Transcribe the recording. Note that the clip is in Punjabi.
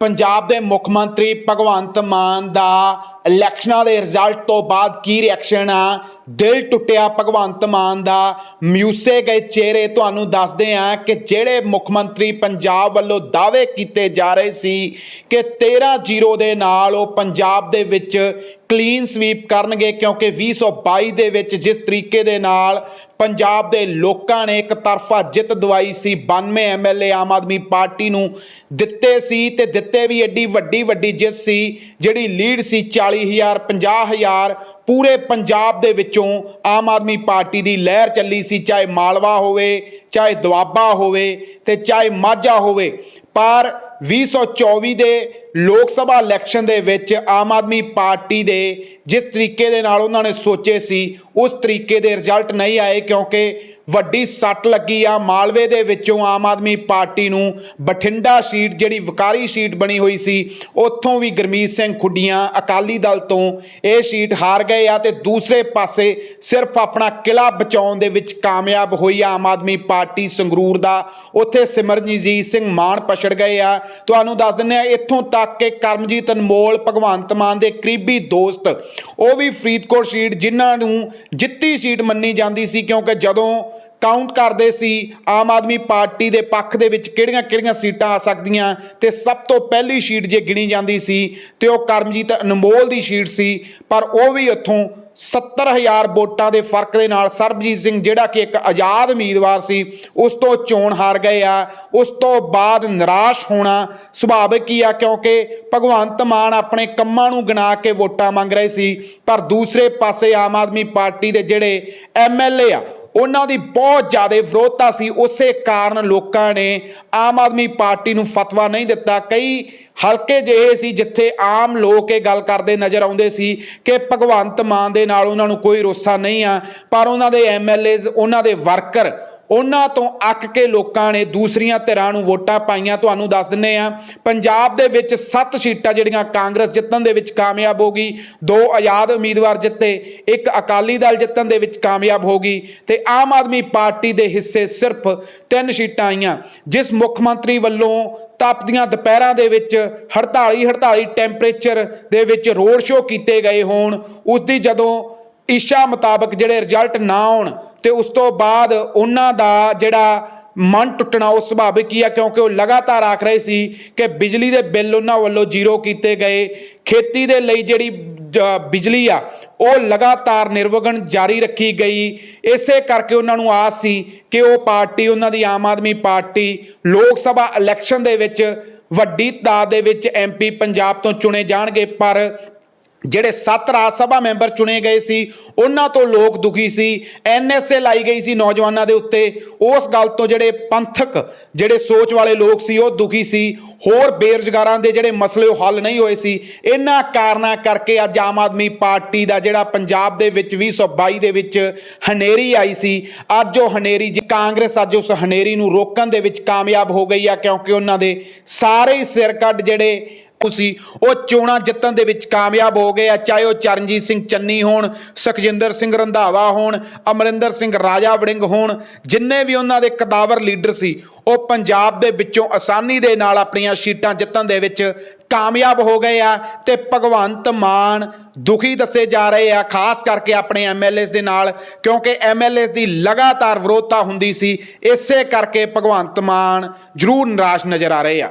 ਪੰਜਾਬ ਦੇ ਮੁੱਖ ਮੰਤਰੀ ਭਗਵੰਤ ਮਾਨ ਦਾ ਇਲੈਕਸ਼ਨਾਂ ਦੇ ਰਿਜ਼ਲਟ ਤੋਂ ਬਾਅਦ ਕੀ ਰਿਐਕਸ਼ਨ ਆ? ਦਿਲ ਟੁੱਟਿਆ ਭਗਵੰਤ ਮਾਨ ਦਾ। ਮਿਊਸੇ ਗਏ ਚਿਹਰੇ ਤੁਹਾਨੂੰ ਦੱਸਦੇ ਆ ਕਿ ਜਿਹੜੇ ਮੁੱਖ ਮੰਤਰੀ ਪੰਜਾਬ ਵੱਲੋਂ ਦਾਅਵੇ ਕੀਤੇ ਜਾ ਰਹੇ ਸੀ ਕਿ 13-0 ਦੇ ਨਾਲ ਉਹ ਪੰਜਾਬ ਦੇ ਵਿੱਚ ਕਲੀਨ ਸਵੀਪ ਕਰਨਗੇ ਕਿਉਂਕਿ 2022 ਦੇ ਵਿੱਚ ਜਿਸ ਤਰੀਕੇ ਦੇ ਨਾਲ ਪੰਜਾਬ ਦੇ ਲੋਕਾਂ ਨੇ ਇੱਕ ਤਰਫਾ ਜਿੱਤ ਦਵਾਈ ਸੀ 92 ਐਮਐਲਏ ਆਮ ਆਦਮੀ ਪਾਰਟੀ ਨੂੰ ਦਿੱਤੇ ਸੀ ਤੇ ਦਿੱਤੇ ਵੀ ਐਡੀ ਵੱਡੀ ਵੱਡੀ ਜਿੱਤ ਸੀ, ਜਿਹੜੀ ਲੀਡ ਸੀ 40000 50000 ਪੂਰੇ ਪੰਜਾਬ ਦੇ ਵਿੱਚੋਂ ਆਮ ਆਦਮੀ ਪਾਰਟੀ ਦੀ ਲਹਿਰ ਚੱਲੀ ਸੀ, ਚਾਹੇ ਮਾਲਵਾ ਹੋਵੇ, ਚਾਹੇ ਦੁਆਬਾ ਹੋਵੇ ਤੇ ਚਾਹੇ ਮਾਝਾ ਹੋਵੇ। ਪਰ 2024 ਦੇ ਲੋਕ ਸਭਾ ਇਲੈਕਸ਼ਨ ਦੇ ਵਿੱਚ ਆਮ ਆਦਮੀ ਪਾਰਟੀ ਦੇ ਜਿਸ ਤਰੀਕੇ ਦੇ ਨਾਲ ਉਹਨਾਂ ਨੇ ਸੋਚੇ ਸੀ, ਉਸ ਤਰੀਕੇ ਦੇ ਰਿਜ਼ਲਟ ਨਹੀਂ ਆਏ ਕਿਉਂਕਿ ਵੱਡੀ ਸੱਟ ਲੱਗੀ ਆ। ਮਾਲਵੇ ਦੇ ਵਿੱਚੋਂ ਆਮ ਆਦਮੀ ਪਾਰਟੀ ਨੂੰ ਬਠਿੰਡਾ ਸੀਟ ਜਿਹੜੀ ਵਕਾਰੀ ਸੀਟ ਬਣੀ ਹੋਈ ਸੀ, ਉੱਥੋਂ ਵੀ ਗਰਮੀਤ ਸਿੰਘ ਖੁੱਡੀਆਂ ਅਕਾਲੀ ਦਲ ਤੋਂ ਇਹ ਸੀਟ ਹਾਰ ਗਏ ਆ ਤੇ ਦੂਸਰੇ ਪਾਸੇ ਸਿਰਫ ਆਪਣਾ ਕਿਲਾ ਬਚਾਉਣ ਦੇ ਵਿੱਚ ਕਾਮਯਾਬ ਹੋਈ ਆਮ ਆਦਮੀ ਪਾਰਟੀ ਸੰਗਰੂਰ ਦਾ। ਉੱਥੇ ਸਿਮਰਨਜੀਤ ਸਿੰਘ ਮਾਨ ਪਛੜ ਗਏ ਆ। ਤੁਹਾਨੂੰ ਦੱਸ ਦਿੰਦੇ ਆ, ਇੱਥੋਂ ਤੱਕ ਕਿ ਕਰਮਜੀਤ ਅਨਮੋਲ, ਭਗਵੰਤ ਮਾਨ ਦੇ ਕਰੀਬੀ ਦੋਸਤ। ਉਹ ਵੀ ਫਰੀਦਕੋਟ ਸੀਟ, ਜਿਨ੍ਹਾਂ ਨੂੰ ਜਿੱਤੀ ਸੀਟ ਮੰਨੀ ਜਾਂਦੀ ਸੀ, ਕਿਉਂਕਿ ਜਦੋਂ ਕਾਊਂਟ ਕਰਦੇ ਸੀ, ਆਮ ਆਦਮੀ ਪਾਰਟੀ ਦੇ ਪੱਖ ਦੇ ਵਿੱਚ ਕਿਹੜੀਆਂ-ਕਿਹੜੀਆਂ ਸੀਟਾਂ ਆ ਸਕਦੀਆਂ, ਤੇ ਸਭ ਤੋਂ ਪਹਿਲੀ ਸੀਟ ਜੇ ਗਿਣੀ ਜਾਂਦੀ ਸੀ, ਤੇ ਉਹ ਕਰਮਜੀਤ ਅਨਮੋਲ ਦੀ ਸੀਟ ਸੀ, ਪਰ ਉਹ ਵੀ ਉੱਥੋਂ 70000 ਵੋਟਾਂ ਦੇ ਫ਼ਰਕ ਦੇ ਨਾਲ ਸਰਬਜੀਤ ਸਿੰਘ ਜਿਹੜਾ ਕਿ ਇੱਕ ਆਜ਼ਾਦ ਉਮੀਦਵਾਰ ਸੀ, ਉਸ ਤੋਂ ਚੋਣ ਹਾਰ ਗਏ ਆ, ਉਸ ਤੋਂ ਬਾਅਦ ਨਿਰਾਸ਼ ਹੋਣਾ ਸੁਭਾਵਿਕ ਹੀ ਆ ਕਿਉਂਕਿ ਭਗਵੰਤ ਮਾਨ ਆਪਣੇ ਕੰਮਾਂ ਨੂੰ ਗਿਣਾ ਕੇ ਵੋਟਾਂ ਮੰਗ ਰਹੇ ਸੀ, ਪਰ ਦੂਸਰੇ ਪਾਸੇ ਆਮ ਆਦਮੀ ਪਾਰਟੀ ਦੇ ਜਿਹੜੇ ਐਮਐਲਏ ਆ ਉਹਨਾਂ ਦੀ ਬਹੁਤ ਜ਼ਿਆਦਾ ਵਿਰੋਧਤਾ ਸੀ। ਉਸੇ ਕਾਰਨ ਲੋਕਾਂ ਨੇ ਆਮ ਆਦਮੀ ਪਾਰਟੀ ਨੂੰ ਫਤਵਾ ਨਹੀਂ ਦਿੱਤਾ। ਕਈ ਹਲਕੇ ਜਿਹੇ ਸੀ ਜਿੱਥੇ ਆਮ ਲੋਕ ਇਹ ਗੱਲ ਕਰਦੇ ਨਜ਼ਰ ਆਉਂਦੇ ਸੀ ਕਿ ਭਗਵੰਤ ਮਾਨ ਦੇ ਨਾਲ ਉਹਨਾਂ ਨੂੰ ਕੋਈ ਰੋਸਾ ਨਹੀਂ ਆ, ਪਰ ਉਹਨਾਂ ਦੇ ਐਮਐਲਏਜ਼ ਉਹਨਾਂ ਦੇ ਵਰਕਰ ਉਹਨਾਂ ਤੋਂ ਅੱਕ ਕੇ ਲੋਕਾਂ ਨੇ ਦੂਸਰੀਆਂ ਧਿਰਾਂ ਨੂੰ ਵੋਟਾਂ ਪਾਈਆਂ। ਤੁਹਾਨੂੰ ਦੱਸ ਦਿੰਨੇ ਆ ਪੰਜਾਬ ਦੇ ਵਿੱਚ 7 ਸੀਟਾਂ ਜਿਹੜੀਆਂ ਕਾਂਗਰਸ ਜਿੱਤਣ ਦੇ ਵਿੱਚ ਕਾਮਯਾਬ ਹੋ ਗਈ, ਦੋ ਆਜ਼ਾਦ ਉਮੀਦਵਾਰ ਜਿੱਤੇ, ਇੱਕ ਅਕਾਲੀ ਦਲ ਜਿੱਤਣ ਦੇ ਵਿੱਚ ਕਾਮਯਾਬ ਹੋ ਗਈ ਤੇ ਆਮ ਆਦਮੀ ਪਾਰਟੀ ਦੇ ਹਿੱਸੇ ਸਿਰਫ ਤਿੰਨ ਸੀਟਾਂ ਆਈਆਂ, ਜਿਸ ਮੁੱਖ ਮੰਤਰੀ ਵੱਲੋਂ ਤਪਦੀਆਂ ਦੁਪਹਿਰਾਂ ਦੇ ਵਿੱਚ 48 48 ਟੈਂਪਰੇਚਰ ਦੇ ਵਿੱਚ ਰੋਡ ਸ਼ੋਅ ਕੀਤੇ ਗਏ ਹੋਣ ਉਸ ਦੀ ਜਦੋਂ ਇਸ਼ਾ ਮੁਤਾਬਕ ਜਿਹੜੇ ਰਿਜ਼ਲਟ ਨਾ ਆਉਣ ਤੇ ਉਸ ਤੋਂ ਬਾਅਦ ਉਹਨਾਂ ਦਾ ਜਿਹੜਾ ਮਨ ਟੁੱਟਣਾ ਉਹ ਸੁਭਾਵਿਕ ਹੀ ਆ, ਕਿਉਂਕਿ ਉਹ ਲਗਾਤਾਰ ਆਖ ਰਹੇ ਸੀ ਕਿ ਬਿਜਲੀ ਦੇ ਬਿੱਲ ਉਹਨਾਂ ਵੱਲੋਂ ਜ਼ੀਰੋ ਕੀਤੇ ਗਏ। ਖੇਤੀ ਦੇ ਲਈ ਜਿਹੜੀ ਜ- ਬਿਜਲੀ ਆ, ਉਹ ਲਗਾਤਾਰ ਨਿਰਵਗਨ ਜਾਰੀ ਰੱਖੀ ਗਈ। ਇਸੇ ਕਰਕੇ ਉਹਨਾਂ ਨੂੰ ਆਸ ਸੀ ਕਿ ਉਹ ਪਾਰਟੀ, ਉਹਨਾਂ ਦੀ ਆਮ ਆਦਮੀ ਪਾਰਟੀ ਲੋਕ ਸਭਾ ਇਲੈਕਸ਼ਨ ਦੇ ਵਿੱਚ ਵੱਡੀ ਤਾਦਾਦ ਦੇ ਵਿੱਚ ਐਮਪੀ ਪੰਜਾਬ ਤੋਂ ਚੁਣੇ ਜਾਣਗੇ, ਪਰ ਜਿਹੜੇ ਸੱਤ ਰਾਜ ਸਭਾ ਮੈਂਬਰ ਚੁਣੇ ਗਏ ਸੀ, ਉਹਨਾਂ ਤੋਂ ਲੋਕ ਦੁਖੀ ਸੀ ਐਨਐਸਏ ਲਾਈ ਗਈ ਸੀ ਨੌਜਵਾਨਾਂ ਦੇ ਉੱਤੇ। ਉਸ ਗੱਲ ਤੋਂ ਜਿਹੜੇ ਪੰਥਕ, ਜਿਹੜੇ ਸੋਚ ਵਾਲੇ ਲੋਕ ਸੀ, ਉਹ ਦੁਖੀ ਸੀ। ਹੋਰ ਬੇਰੁਜ਼ਗਾਰਾਂ ਦੇ ਜਿਹੜੇ ਮਸਲੇ ਉਹ ਹੱਲ ਨਹੀਂ ਹੋਏ ਸੀ। ਇਹਨਾਂ ਕਾਰਨਾਂ ਕਰਕੇ ਅੱਜ ਆਮ ਆਦਮੀ ਪਾਰਟੀ ਦਾ ਜਿਹੜਾ ਪੰਜਾਬ ਦੇ ਵਿੱਚ 2022 ਦੇ ਵਿੱਚ ਹਨੇਰੀ ਆਈ ਸੀ। ਅੱਜ ਉਹ ਹਨੇਰੀ ਜੀ, ਕਾਂਗਰਸ ਅੱਜ ਉਸ ਹਨੇਰੀ ਨੂੰ ਰੋਕਣ ਦੇ ਵਿੱਚ ਕਾਮਯਾਬ ਹੋ ਗਈ ਆ, ਕਿਉਂਕਿ ਉਹਨਾਂ ਦੇ ਸਾਰੇ ਸਿਰ ਕੱਢ ਜਿਹੜੇ ਸੀ। ਉਹ ਚੋਣਾਂ ਜਿੱਤਣ ਦੇ ਵਿੱਚ ਕਾਮਯਾਬ ਹੋ ਗਏ ਆ। ਚਾਹੇ ਉਹ ਚਰਨਜੀਤ ਸਿੰਘ ਚੰਨੀ ਹੋਣ, ਸੁਖਜਿੰਦਰ ਸਿੰਘ ਰੰਧਾਵਾ ਹੋਣ, ਅਮਰਿੰਦਰ ਸਿੰਘ ਰਾਜਾ ਵੜਿੰਗ ਹੋਣ, ਜਿੰਨੇ ਵੀ ਉਹਨਾਂ ਦੇ ਕਦਾਵਰ ਲੀਡਰ ਸੀ, ਉਹ ਪੰਜਾਬ ਦੇ ਵਿੱਚੋਂ ਆਸਾਨੀ ਦੇ ਨਾਲ ਆਪਣੀਆਂ ਸੀਟਾਂ ਜਿੱਤਣ ਦੇ ਵਿੱਚ ਕਾਮਯਾਬ ਹੋ ਗਏ ਆ ਤੇ ਭਗਵੰਤ ਮਾਨ ਦੁਖੀ ਦੱਸੇ ਜਾ ਰਹੇ ਆ, ਖਾਸ ਕਰਕੇ ਆਪਣੇ ਐਮਐਲਏਸ ਦੇ ਨਾਲ, ਕਿਉਂਕਿ ਐਮਐਲਏਸ ਦੀ ਲਗਾਤਾਰ ਵਿਰੋਧਤਾ ਹੁੰਦੀ ਸੀ, ਇਸੇ ਕਰਕੇ ਭਗਵੰਤ ਮਾਨ ਜ਼ਰੂਰ ਨਿਰਾਸ਼ ਨਜ਼ਰ ਆ ਰਹੇ ਆ।